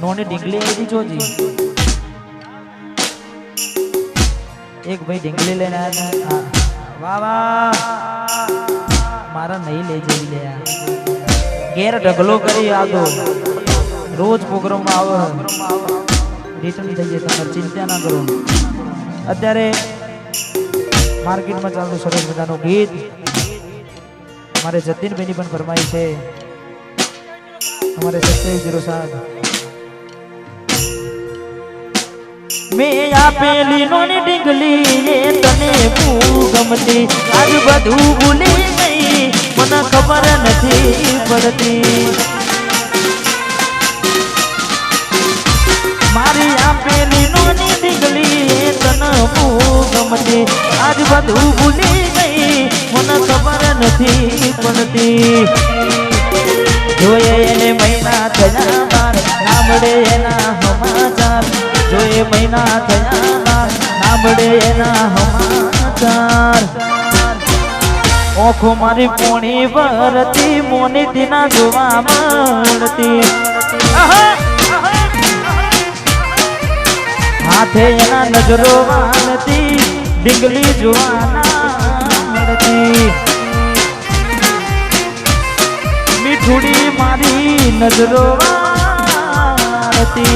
નોની ઢીંગલી આવી જોજી. એક ભાઈ ઢીંગલી લઈને આવ્યા. વાહ વાહ. મારા નહીં લઈ જઈ લે. ઘેર ઢગલો કરી આદો. રોજ પ્રોગ્રામમાં આવે. રિટર્ન થઈ જાય તમારે ચિંતા ના કરો. અત્યારે માર્કેટમાં ચાલતું સરસ મજાનું ગીત મારે જતીનભાઈની પણ ફરમાઈ છે. અમારે સત્યાવીસ જીરો સાત. મેં આપેલી નોની ડીંગલી એ તને બહુ ગમતી. આજ બધું ભૂલી ગઈ, મને ખબર નથી પડતી. મારી આપેલી નોની ડીંગલી એ તને બહુ ગમતી. આજ બધું ભૂલી ગઈ, મને ખબર નથી પડતી. જોઈએ એને મહિના થયા બાર સાંભળે એના સમાચાર. જોઈએ મહિના થયા સાંભળે એના સમાચાર. ઓખો મારી પોણી ભરતી મોની તીના જોવા મળતી. હાથે એના નજરો વાળતી, ડીંગલી જોવાના મળતી. મીઠુડી મારી નજરો વાળતી.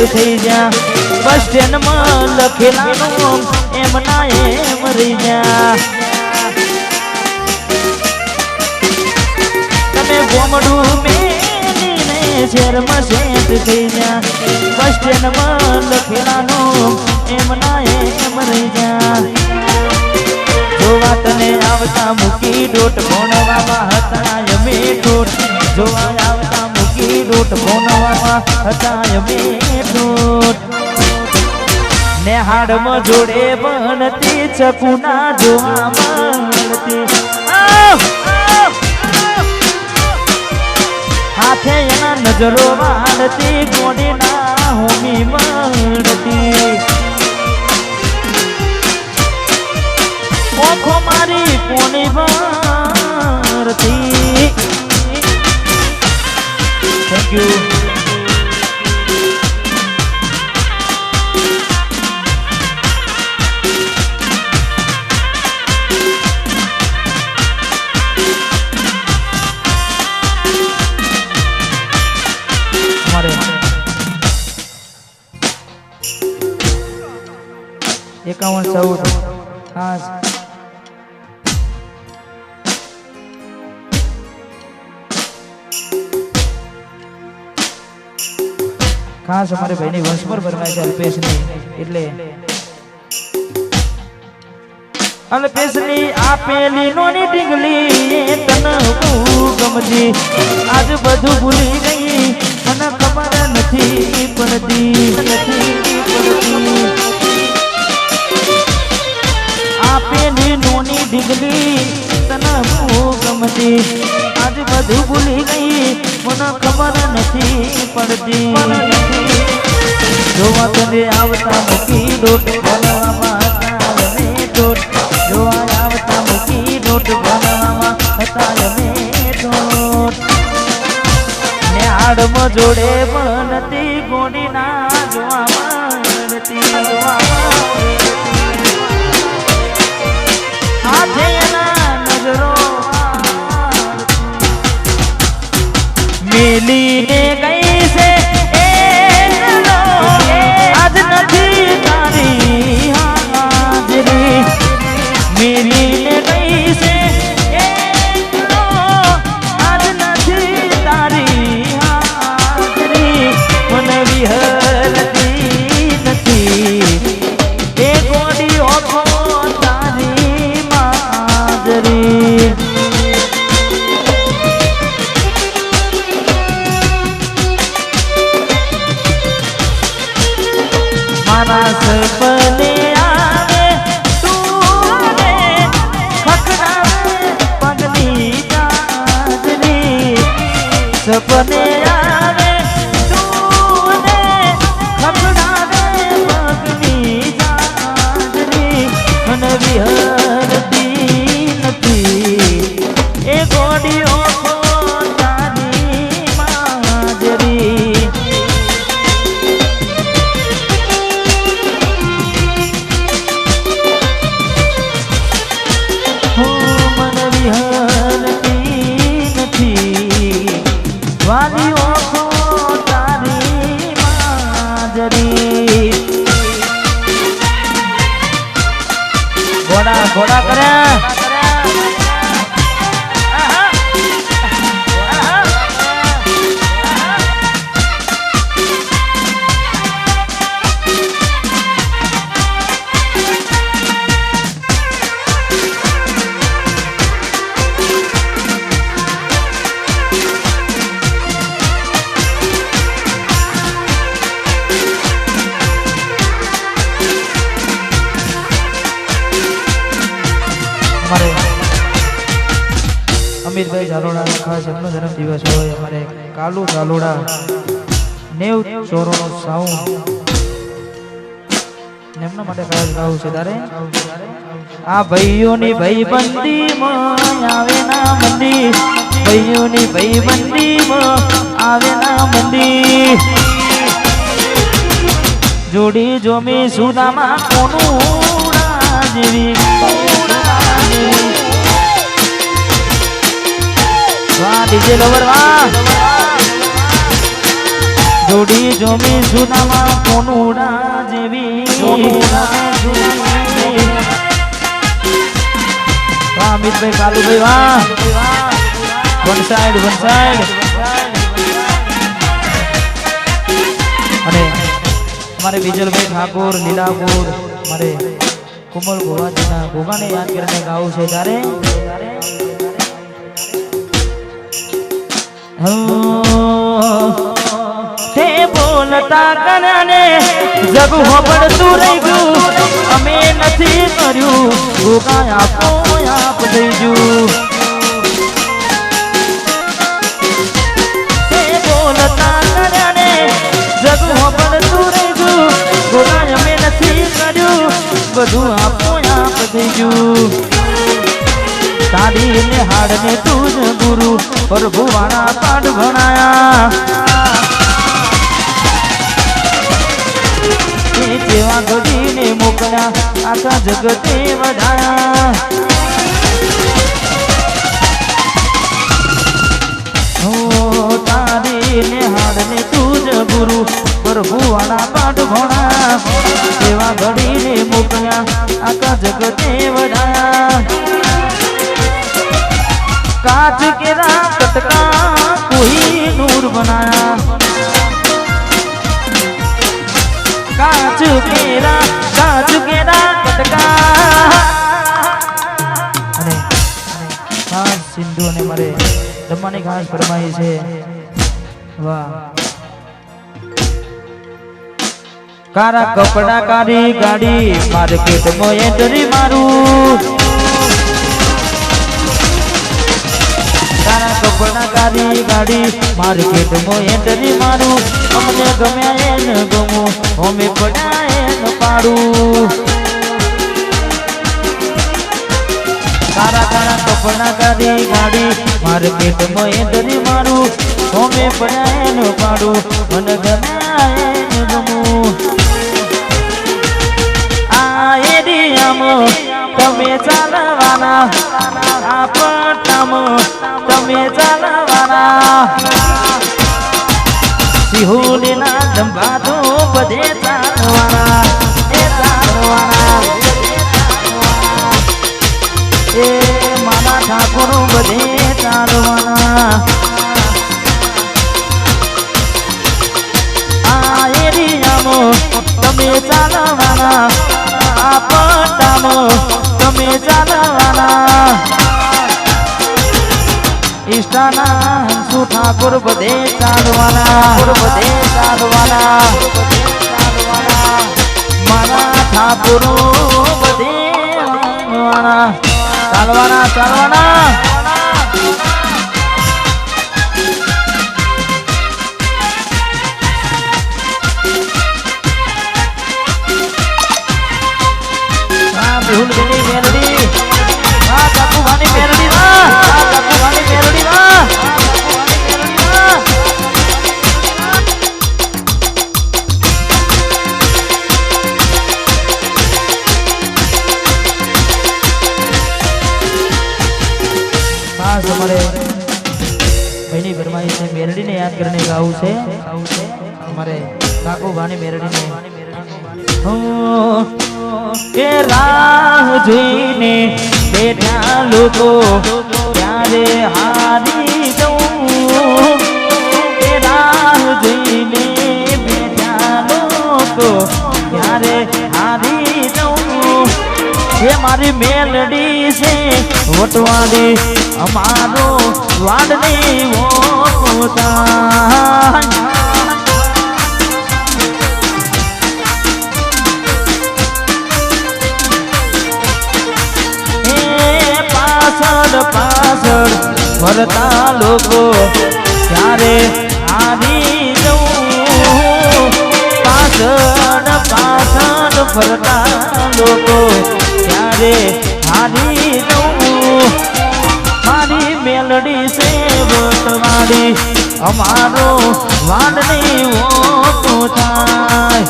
સેટ થઈ જા બસ સ્ટેન્ડમાં લખેલાનું એમ ના એમ રહી જા તમે ગોમડું મેલીને શેરમાં સેટ થઈ જા બસ સ્ટેન્ડમાં લખેલાનું એમ ના એમ રહી જા જોવા તને આવતા મૂકી ડોટ ભણવામાં હતા અમે ડોટ જોવા આવતા મૂકી ડોટ મે હતા અમે ડોટ નેહાડમાં જોડે બનતી ચકુના જોવા મળતી! હાથે એના નજરો વાળતી, ગોડીના હોમી મળતી. ઓખો મારી કોની ભરતી અલ્પેશની આપેલી નોની ડીંગલી તન ગમતી આજ બધું ભૂલી ગઈ મને ખબર નથી પડતી. નથી આપેલી નોની ડીંગલી તન ગમજી. આજ બધું ભૂલી ગઈ, મને ખબર નથી પડતી. જોવા તને આવતા મૂકી ડોટ ને પણ નથી બનતી ગોડીના જોવા જન્મદિવસ હોય અમારે કાલુ ઝાલોડા, નેવ ચોરોનો સાઉન્ડ. એમના માટે ખાસ ગાવું છે તારે? આ ભાઈઓની ભાઈબંધીમાં આવે ના મંદી. ભાઈઓની ભાઈબંધીમાં આવે ના મંદી. જોડી જોમી સુદામાં કોનું જેવી. વાહ ડીજે લવરમાં જોડી જોમી સુદામાં કોનુડા જેવી. અમિતભાઈ કાલુભાઈ વાહ વન સાઈડ વન સાઈડ અને અમારે બીજલભાઈ ઠાકોર લીલાપુર મારે કોમલ ગોવાજીના ગોગાને યાદ કરીને ગાવું છે ત્યારે. તે બોલતા કરાને જગ હોબળતું રહી ગયું. અમે નથી કર્યું. ગોગા આપો આપ દઈ ગયું. તે બોલતા કરાને જગ હોબળતું રહી ગયું. ગોગા અમે નથી કર્યું. બધું આપો આપ દઈ ગયું. તારી ને હાડ ને તું જ ગુરુ પ્રભુ વાળા પાઠ ભણાયા. જેવા ગઢીને મોકલ્યા, આખા જગતે વધાયા. ને હાડ ને તું જ ગુરુ પ્રભુ વાળા પાઠ ભણા તેવા ઘડીને મોકલ્યા, આખા જગતે વધાયા. कांच के कटका कोई नूर बनाया कांच केरा कांच केरा कटका અને ખાસ સિંધુ અને મારે જમવાની ખાસ ફરમાઈ છે વાહ કારા કપડા કારી ગાડી માર્કેટમાં એન્ટ્રી મારું કારી ગાડી. માર્કેટમાં એન્ટ્રી મારું. અમને ગમે એને ગમું. અમે પડા એને પાડું. તારા તારા કપડા તારી ગાડી. માર્કેટમાં એન્ટ્રી મારું. અમે પડા એને પાડું. મને ગમે ઈષ્ટાના હંસુ ઠાકોર બધે ચાલવાના. બધે ચાલવાના ઠાકોરો બધે ચાલવાના. ચાલવાના મેલડી હા કાકુ ભાની મેલડી અમારે બહેની ફરમાઈ છે મેરડીને યાદ કરીને ગાવું છે. ગાવું છે અમારે કાકુ ભાની મેરડીને. હો, કે રાહ જોઈને બેઠા લોકો ત્યારે હારી જવું? કે રાહ જોઈને બેઠા લોકો ત્યારે હારી જવું? એ મારી મેલડી છે વટવાડી અમારો વાડની પોતા પાછળ પાછળ ફરતા લોકો ત્યારે આવી જવું? પાછળ પાછળ ફરતા લોકો ત્યારે હારી જવું? મેલડી છે વટવાડી અમારો વાડની ઓતો થાય.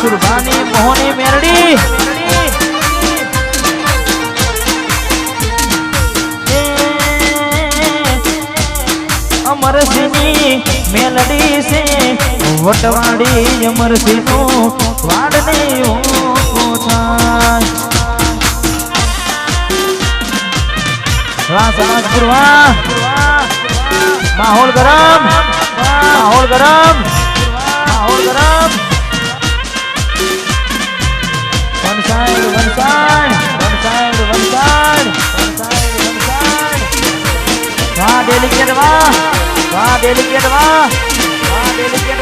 સુરભાની મોહની મેરડી અમરસિંહની મેલડી છે વટવાડી અમરસિંહનું વાહ સાંજપુર વાહ માહોલ ગરમ. માહોલ ગરમ. માહોલ ગરમ. One side one side one side વાહ ડેલિકેટ વાહ વાહ ડેલિકેટ વાહ વાહ ડેલિકેટ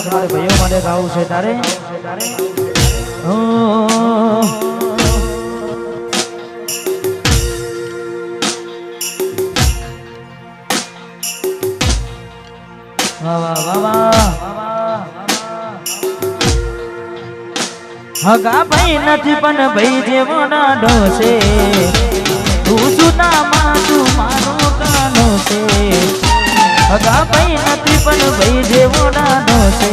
એને મારે ભાઈઓ માટે ગાવું છે તારે? હગા ભાઈ નથી, પણ ભાઈ જેવો નાડો છે. તું જુના માં તું મારો કાનો છે. હગા ભાઈ નથી પણ ભાઈ જેવો નાનો છે.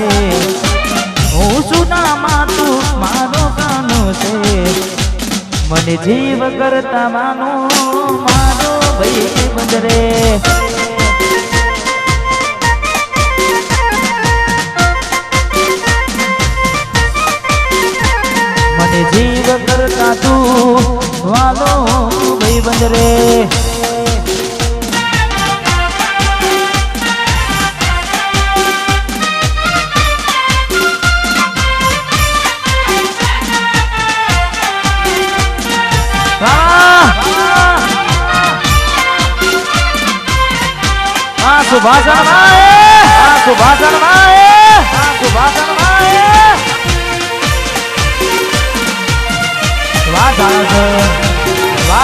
હું સુના માં તું મારો કાનો છે. મને જીવ કરતા માનો, મારો ભાઈ બંદરે મને જીવ કરતા તું વાલો ભાઈ બંદરે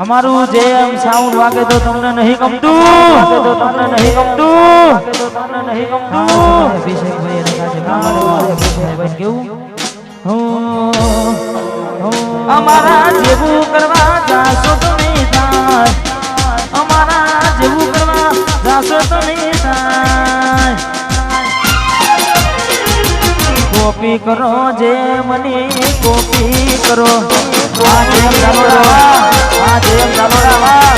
અમારું જે એમ સાઉન્ડ વાગે તો તમને નહીં ગમતું તો તમને નહીં ગમતું. તો તમને નહીં ગમતું. અભિષેકભાઈ એને કાছে કામવાળે અભિષેકભાઈ કેવું? હો, હો. અમારા જેવું કરવા જાશો કોપી કરો જે મને કોપી કરો. આ જેમ ચાલોડા આ જેમ ચાલોડા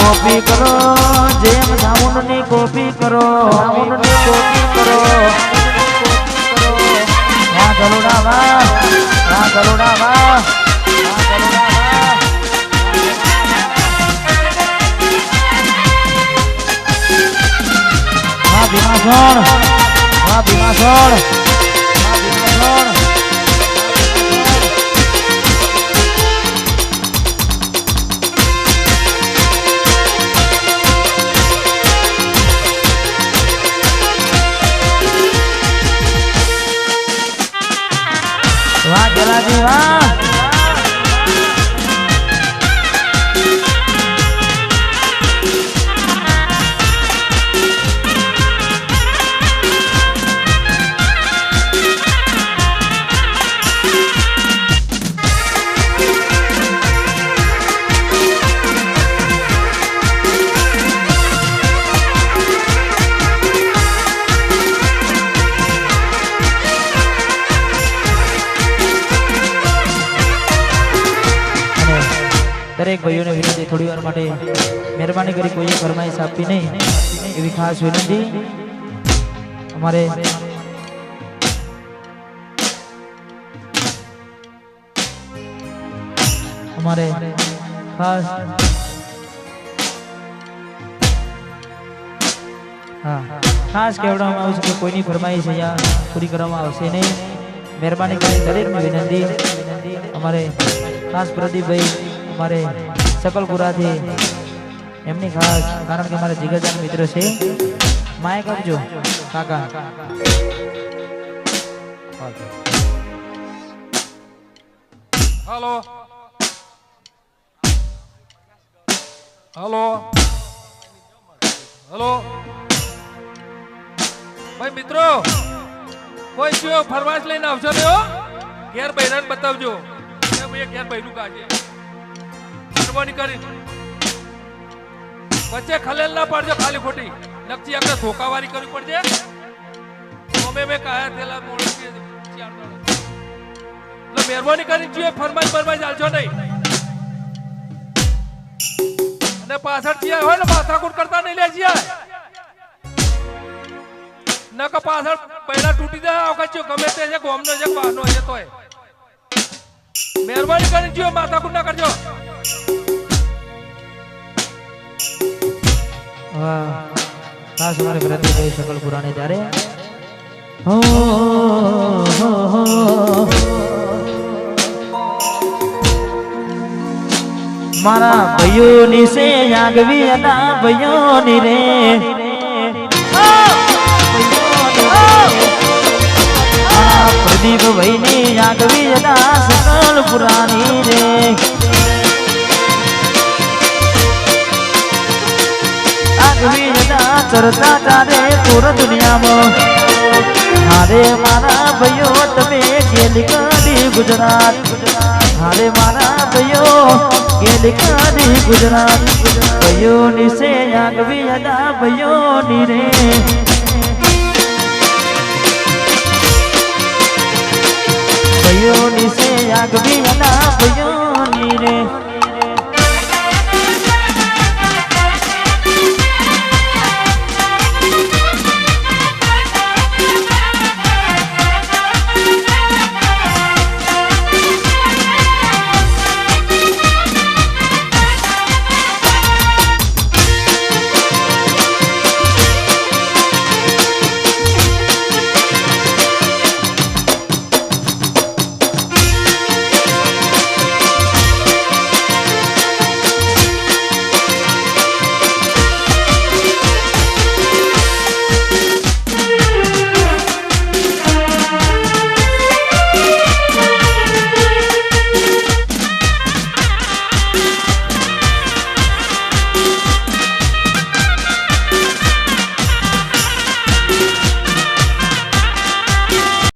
કોપી કરો, જેમ સાઉન્ડની કોપી કરો સાઉન્ડની કોપી કરો. આ ગરુડા વાહ આ ગરુડા વાહ ભીમાસણ હા ભીમાસણ દરેક ભાઈઓને વિનંતી થોડી વાર માટે મહેરબાની કરી કોઈએ ફરમાઈશ આપી નહીં. એવી ખાસ વિનંતી. અમારે અમારે ખાસ હા, ખાસ કહેવડાવવામાં આવ્યું છે કે કોઈની ફરમાઈશ અહીંયા પૂરી કરવામાં આવશે નહીં. મહેરબાની કરી, દરેકની વિનંતી. અમારે ખાસ પ્રદીપભાઈ, અમારે સકલપુરાથી એમની ખાસ, કારણ કે મારા જીગરજાન મિત્ર છે. માયક આપજો, કાકા. હલો. હલો. હલો. ભાઈ મિત્રો, કોઈ જો ફરવાશ લઈને આવશો ને ઘેર બૈરાને બતાવજો. ઘેર બૈરું કાઢે મહેરબાની કરી. વચ્ચે ખલેલ ના પાડજો ખાલી ખોટી. નકથી આપણે ધોકાવારી કરવી પડશે. અમે મેં કાયા થયેલા મોડે મહેરબાની કરી જોઈએ ફરમાઈ ફરમાઈ ચાલશો નહીં. અને પાછળ જ્યાં હોય ને, માથાકૂટ કરતા નહીં લે જ્યાં નક પાછળ પૈડા તૂટી જાય વખત જો ગમે તે છે, ગોમનો છે વાહનો છે તોય. મહેરબાની કરીને જો માથાકૂટ ના કરજો. ખાસ અમારે પ્રદીપભાઈ સકલપુરાને ત્યારે. હો હો, હો. મારા ભાઈઓની સે આગવી અદા ભાઈઓની રે. પ્રદીપ ભાઈ ની આગવી અદા સકલ પુરાની રે. આગવી તારે પૂર દુનિયામાં. હારે મારા ભાઈઓ, તમે ગેલી કાઢી ગુજરાત. હારે મારા ભાઈઓ, ગેલી કાઢી ગુજરાત. ભાઈઓ નિશે આગવી અદા ભાઈઓ ની રે. ભાઈઓ નિશે આગવી અદા ભાઈઓ ની રે.